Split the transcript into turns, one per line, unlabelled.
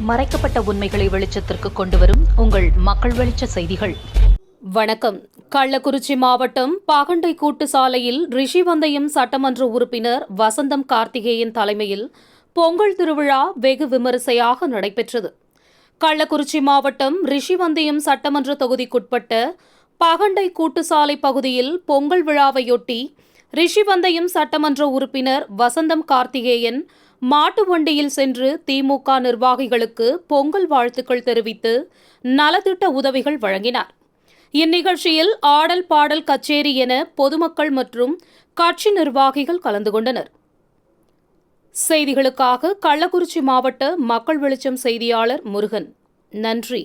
மறைக்கப்பட்ட உண்மைகளை வெளிச்சத்திற்கு கொண்டுவரும் உங்கள் மக்கள் வெளிச்ச செய்திகள்.
வணக்கம். கள்ளக்குறிச்சி மாவட்டம் பாகண்டை கூட்டு சாலையில் ரிஷிவந்தயம் சட்டமன்ற உறுப்பினர் வசந்தம் கார்த்திகேயன் தலைமையில் பொங்கல் திருவிழா வெகு விமரிசையாக நடைபெற்றது. கள்ளக்குறிச்சி மாவட்டம் ரிஷிவந்தயம் சட்டமன்ற தொகுதிக்குட்பட்ட பாகண்டை கூட்டு சாலை பகுதியில் பொங்கல் விழாவையொட்டி ரிஷிவந்தயம் சட்டமன்ற உறுப்பினர் வசந்தம் கார்த்திகேயன் மாட்டு வண்டியில் சென்று திமுக நிர்வாகிகளுக்கு பொங்கல் வாழ்த்துக்கள் தெரிவித்து நலத்திட்ட உதவிகள் வழங்கினார். இந்நிகழ்ச்சியில் ஆடல் பாடல் கச்சேரி என பொதுமக்கள் மற்றும் கட்சி நிர்வாகிகள் கலந்து கொண்டனர். செய்திகளுக்காக கள்ளக்குறிச்சி மாவட்ட மக்கள் வெளிச்சம் செய்தியாளர் முருகன். நன்றி.